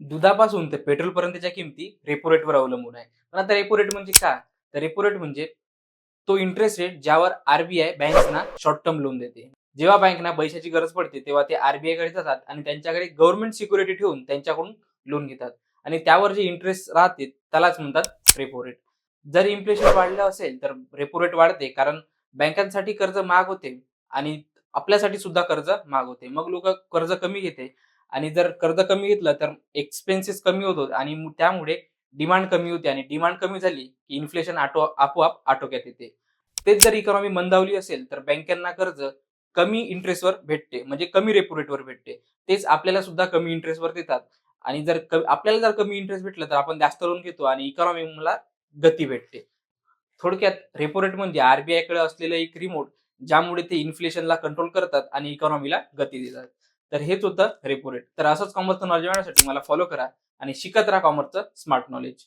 दुधापासून ते पेट्रोल पर्यंतच्या किमती रेपो रेटवर अवलंबून आहे. पण आता रेपो रेट म्हणजे काय? तर रेपो रेट म्हणजे तो इंटरेस्ट रेट ज्यावर आरबीआय बँक्सना शॉर्ट टर्म लोन देते. जेव्हा बँकना पैशाची गरज पडते तेव्हा ते आरबीआयकडे जातात आणि त्यांच्याकडे गव्हर्नमेंट सिक्युरिटी ठेवून त्यांच्याकडून लोन घेतात. आणि त्यावर जे इंटरेस्ट राहते त्यालाच म्हणतात रेपो रेट जर इन्फ्लेशन वाढलं असेल तर रेपो रेट वाढते कारण बँकांसाठी कर्ज महाग होते आणि आपल्यासाठी सुद्धा कर्ज महाग होते. मग लोक कर्ज कमी घेते. आणि जर कर्ज कमी घेतलं तर एक्सपेन्सेस कमी होतो आणि त्यामुळे डिमांड कमी होते आणि डिमांड कमी झाली की इन्फ्लेशन आटो आपोआप आटोक्यात येते. तेच जर इकॉनॉमी मंदावली असेल तर बँकांना कर्ज कमी इंटरेस्टवर भेटते. म्हणजे कमी रेपो रेटवर भेटते. तेच आपल्याला सुद्धा कमी इंटरेस्टवर देतात. आणि जर आपल्याला जर कमी इंटरेस्ट भेटलं तर आपण जास्त लोन घेतो आणि इकॉनॉमीला गती भेटते. थोडक्यात रेपो रेट म्हणजे आरबीआयकडे असलेलं एक रिमोट ज्यामुळे ते इन्फ्लेशनला कंट्रोल करतात आणि इकॉनॉमीला गती देतात. तर हेच होतं रेपो रेट तर असंच कॉमर्सचं नॉलेज मिळण्यासाठी मला फॉलो करा आणि शिकत राहा कॉमर्सचं स्मार्ट नॉलेज